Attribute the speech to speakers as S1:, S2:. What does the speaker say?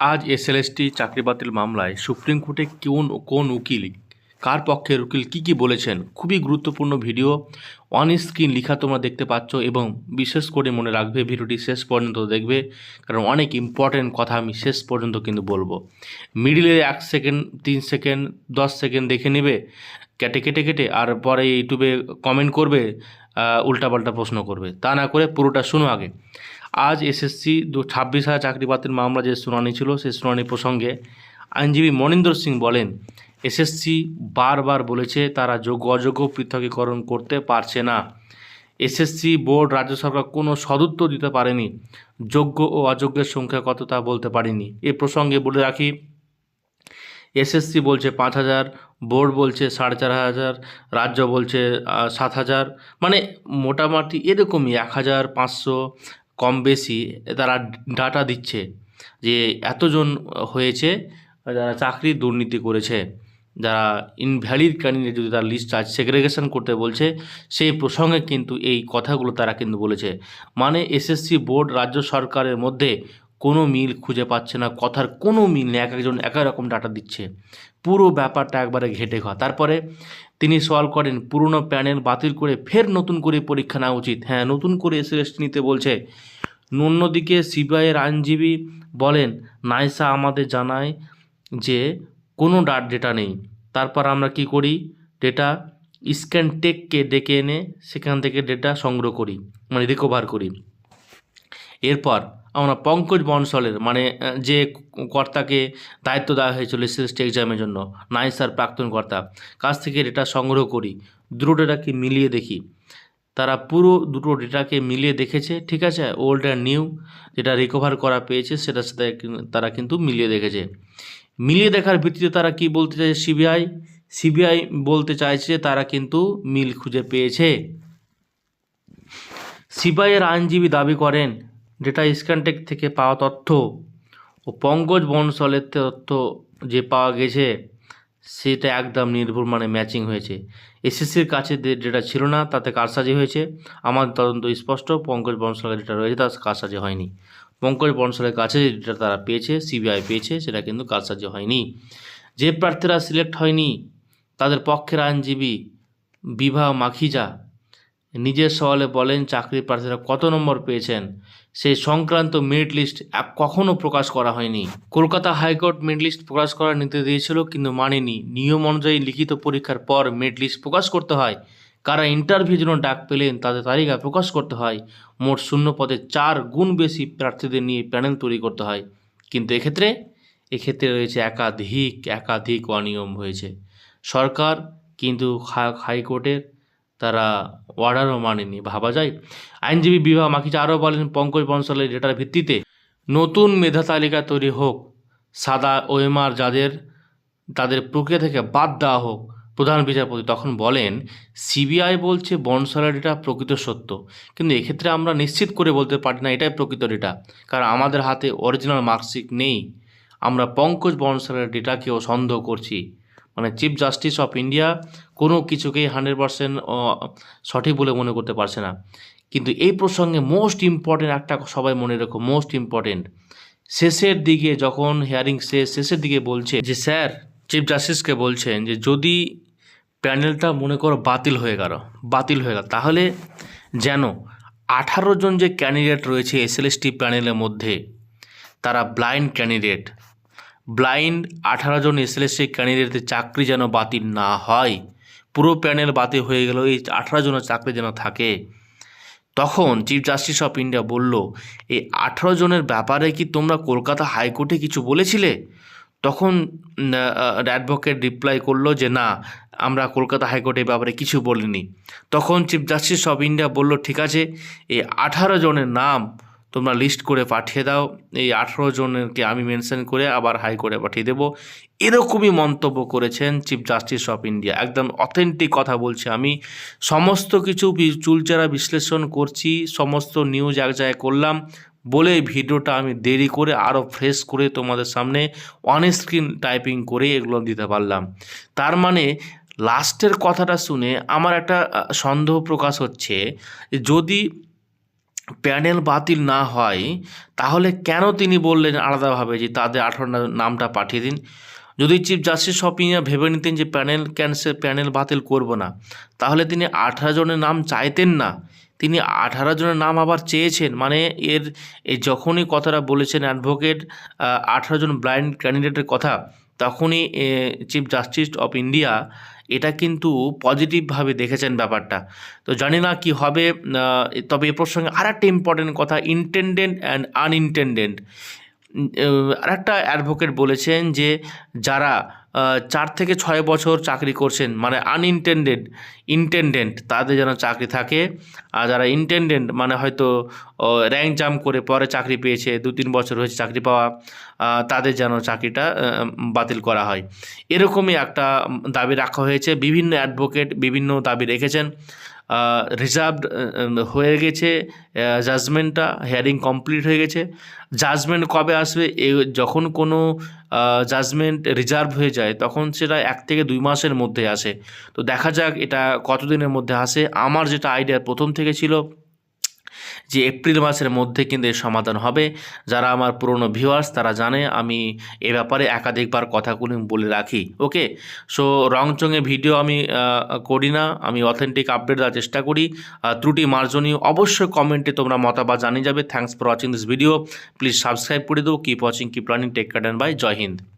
S1: আজ এসএলএসটি চাকরি বাতিল মামলায় সুপ্রিম কোর্টে কোন কোন উকিল, কার পক্ষের উকিল, কী কী বলেছেন, খুবই গুরুত্বপূর্ণ ভিডিও অন স্ক্রিন লেখা তোমরা দেখতে পাচ্ছ এবং বিশেষ করে মনে রাখবে ভিডিওটি শেষ পর্যন্ত দেখবে, কারণ অনেক ইম্পর্টেন্ট কথা আমি শেষ পর্যন্ত কিন্তু বলব। মিডিলে এক সেকেন্ড তিন সেকেন্ড দশ সেকেন্ড দেখে নেবে, কেটে কেটে কেটে, আর পরে ইউটিউবে কমেন্ট করবে উল্টাপাল্টা প্রশ্ন করবে। তা না করে পুরোটা শুনো আগে। আজ এসএসসি দু ছাব্বিশ হাজার চাকরি বাতিল মামলা যে শুনানি ছিল, সেই শুনানি প্রসঙ্গে আইনজীবী মনীন্দ্র সিং বলেন, এসএসসি বারবার বলেছে তারা যোগ্য অযোগ্য পৃথকীকরণ করতে পারছে না। এসএসসি বোর্ড রাজ্য সরকার কোনো সদুত্তর দিতে পারেনি। যোগ্য ও অযোগ্যের সংখ্যা কত তা বলতে পারেনি। এ প্রসঙ্গে বলে রাখি, এসএসসি বলছে পাঁচ হাজার, বোর্ড বলছে সাড়ে চার হাজার, রাজ্য বলছে সাত হাজার। মানে মোটামুটি এরকমই এক হাজার পাঁচশো কম বেশি তারা ডাটা দিচ্ছে যে এতজন হয়েছে, যারা চাকরি দুর্নীতি করেছে, যারা ইনভ্যালিড ক্যান্ডিডেট যদি তার লিস্ট আছে সেগ্রেগেশন করতে বলছে, সেই প্রসঙ্গে কিন্তু এই কথাগুলো তারা কিন্তু বলেছে। মানে এসএসসি বোর্ড রাজ্য সরকারের মধ্যে কোনো মিল খুঁজে পাচ্ছে না, কথার কোনো মিল নেই এক একজন এক রকম ডাটা দিচ্ছে। পুরো ব্যাপারটা একবারে ঘেটে খাওয়া। তারপরে তিনি সওয়াল করেন, পুরনো প্যানেল বাতিল করে ফের নতুন করে পরীক্ষা নেওয়া উচিত। হ্যাঁ নতুন করে এসে এসএসটি নিতে বলছে। অন্যদিকে সিবিআইয়ের আইনজীবী বলেন, নাইসা আমাদের জানায় যে কোনো ডাট ডেটা নেই। তারপর আমরা কি করি? ডেটা স্ক্যান টেককে ডেকে এনে সেখান থেকে ডেটা সংগ্রহ করি মানে রিকভার করি। এরপর আমরা পঙ্কজ বনসলের মানে যে কর্তাকে দায়িত্ব দেওয়া হয়েছিল এসএসটি এক্সামের জন্য নাইসার প্রাক্তন কর্তা, কাছ থেকে ডেটা সংগ্রহ করি, দুটো ডেটাকে মিলিয়ে দেখি। তারা পুরো দুটো ডেটাকে মিলিয়ে দেখেছে, ঠিক আছে? ওল্ড অ্যান্ড নিউ যেটা রিকভার করা পেয়েছে, সেটার সাথে তারা কিন্তু মিলিয়ে দেখেছে। মিলিয়ে দেখার ভিত্তিতে তারা কি বলতে চাইছে সিবিআই সিবিআই বলতে চাইছে তারা কিন্তু মিল খুঁজে পেয়েছে। সিবিআইয়ের আইনজীবী দাবি করেন ডেটা স্ক্যানটেক থেকে পাওয়া তথ্য ও পঙ্কজ বনসলের তথ্য যে পাওয়া গেছে, সেটা একদম নির্ভুল মানে ম্যাচিং হয়েছে। এসএসসির কাছে যেটা ছিল না, তাতে কারসাজি হয়েছে। আমার তদন্ত স্পষ্ট, পঙ্কজ বনসলের যেটা রয়েছে, তার কারসাজি হয়নি। পঙ্কজ বনসলের কাছে যে যেটা তারা পেয়েছে, সিবিআই পেয়েছে, সেটা কিন্তু কারসাজি হয়নি। যে প্রার্থীরা সিলেক্ট হয়নি, তাদের পক্ষের আইনজীবী বিভা মাখিজা নিজের সওয়ালে বলেন চাকরি প্রার্থীরা কত নম্বর পেয়েছেন? সেই সংক্রান্ত মেরিট লিস্ট কখনও প্রকাশ করা হয়নি। Kolkata high court merit list প্রকাশ করার নির্দেশ দিয়েছিল, কিন্তু মানেনি। নিয়ম অনুযায়ী লিখিত পরীক্ষার পর মেরিট লিস্ট প্রকাশ করতে হয়। কারা ইন্টারভিউ জন্য ডাক পেলেন, তাদের তালিকা প্রকাশ করতে হয়। মোট শূন্য পদে চার গুণ বেশি প্রার্থীদের নিয়ে প্যানেল তৈরি করতে হয়। কিন্তু এক্ষেত্রে এক্ষেত্রে রয়েছে একাধিক একাধিক অনিয়ম হয়েছে। সরকার কিন্তু হাইকোর্টের তারা অর্ডারও মানেনি, ভাবা যায়? আইনজীবী বিভাগ মাখিজা আরও বলেন, পঙ্কজ বনসলের ডেটার ভিত্তিতে নতুন মেধা তালিকা তৈরি হোক, সাদা ওএমআর যাদের, তাদের প্রক্রিয়া থেকে বাদ দেওয়া হোক, প্রধান বিচারপতি তখন বলেন, সিবিআই বলছে বনসলের ডেটা প্রকৃত সত্য। কিন্তু এক্ষেত্রে আমরা নিশ্চিত করে বলতে পারি না এটাই প্রকৃত ডেটা কারণ আমাদের হাতে অরিজিনাল মার্কশিট নেই। আমরা পঙ্কজ বনসলের ডেটাকেও সন্দেহ করছি। মানে চিফ জাস্টিস অফ ইন্ডিয়া কোনো কিছুকেই হান্ড্রেড পার্সেন্ট সঠিক বলে মনে করতে পারছে না। কিন্তু এই প্রসঙ্গে মোস্ট ইম্পর্টেন্ট একটা সবাই মনে রেখো মোস্ট ইম্পর্টেন্ট শেষের দিকে যখন হিয়ারিং শেষ, শেষের দিকে বলছে যে, স্যার চিফ জাস্টিসকে বলছেন যে, যদি প্যানেলটা মনে করো বাতিল হয়ে গেল, বাতিল হয়ে গেল, তাহলে যেন আঠারো জন যে ক্যান্ডিডেট রয়েছে এসএলএসটি প্যানেলের মধ্যে, তারা ব্লাইন্ড ক্যান্ডিডেট ব্লাইন্ড আঠারো জন এসএলএসটি ক্যান্ডিডেটদের চাকরি যেন বাতিল না হয়। পুরো প্যানেল বাতিল হয়ে গেল এই আঠারো জনের চাকরি যেন থাকে। তখন চিফ জাস্টিস অফ ইন্ডিয়া বলল, এই আঠারো জনের ব্যাপারে কি তোমরা কলকাতা হাইকোর্টে কিছু বলেছিলে? তখন অ্যাডভোকেট রিপ্লাই করল যে, না, আমরা কলকাতা হাইকোর্টে এই ব্যাপারে কিছু বলিনি। তখন চিফ জাস্টিস অফ ইন্ডিয়া বলল, ঠিক আছে, এই আঠারো জনের নাম তোমরা লিস্ট করে পাঠিয়ে দাও। এই আঠেরো জনেরকে আমি মেনশন করে আবার হাইকোর্টে পাঠিয়ে দেবো। এরকমই মন্তব্য করেছেন চিফ জাস্টিস অফ ইন্ডিয়া একদম অথেন্টিক কথা বলছি আমি। সমস্ত কিছু চুলচেরা বিশ্লেষণ করছি, সমস্ত নিউজ এক জায়গায় করলাম। বলে ভিডিওটা আমি দেরি করে আরও ফ্রেশ করে তোমাদের সামনে অন স্ক্রিন টাইপিং করে এগুলো দিতে পারলাম। তার মানে লাস্টের কথাটা শুনে আমার একটা সন্দেহ প্রকাশ হচ্ছে, যদি প্যানেল বাতিল না হয়, তাহলে কেন তিনি বললেন আলাদাভাবে যে তাদের আঠারো নামটা পাঠিয়ে দিন? যদি চিফ জাস্টিস ইন্ডিয়া ভেবে নিতেন যে প্যানেল ক্যান্সেল প্যানেল বাতিল করব না, তাহলে তিনি আঠারো জনের নাম চাইতেন না। তিনি আঠারো জনের নাম আবার চেয়েছেন। মানে এর যখনই কথাটা বলেছেন অ্যাডভোকেট আঠারো জন ব্লাইন্ড ক্যান্ডিডেটের কথা তখনই চিফ জাস্টিস অফ ইন্ডিয়া এটা কিন্তু পজিটিভভাবে দেখেছেন ব্যাপারটা। তো জানি না কী হবে তবে এ প্রসঙ্গে আর একটা ইম্পর্টেন্ট কথা ইন্টেন্ডেন্ট অ্যান্ড আনইনটেন্ডেন্ট আর একটা অ্যাডভোকেট বলেছেন যে, যারা চার থেকে ছয় বছর চাকরি করছেন মানে আনইনটেন্ডেড ইন্টেন্ডেন্ট তাদের যেন চাকরি থাকে। আর যারা ইন্টেন্ডেন্ট মানে হয়তো র্যাঙ্ক জাম্প করে পরে চাকরি পেয়েছে, দু তিন বছর হয়েছে চাকরি পাওয়া তাদের যেন চাকরিটা বাতিল করা হয়। এরকমই একটা দাবি রাখা হয়েছে। বিভিন্ন অ্যাডভোকেট বিভিন্ন দাবি রেখেছেন। রিজার্ভড হয়ে গেছে জাজমেন্টটা হেয়ারিং কমপ্লিট হয়ে গেছে। জাজমেন্ট কবে আসবে? এ যখন কোনো জাজমেন্ট রিজার্ভ হয়ে যায়, তখন সেটা এক থেকে দুই মাসের মধ্যে আসে। তো দেখা যাক এটা কতদিনের মধ্যে আসে। আমার যেটা আইডিয়া প্রথম থেকে ছিল যে এপ্রিল মাসের মধ্যে কিন্তু এর সমাধান হবে। যারা আমার পুরনো ভিউয়ার্স তারা জানে আমি এ ব্যাপারে একাধিকবার কথাগুলি বলে রাখি, ওকে? সো রংচঙে ভিডিও আমি করি না। আমি অথেন্টিক আপডেট দেওয়ার চেষ্টা করি। ত্রুটি মার্জনীয়, অবশ্যই কমেন্টে তোমরা মতামত জানিয়ে যাবে। Thanks for watching this video please subscribe করে দেবো keep watching keep running take care bye Jai Hind.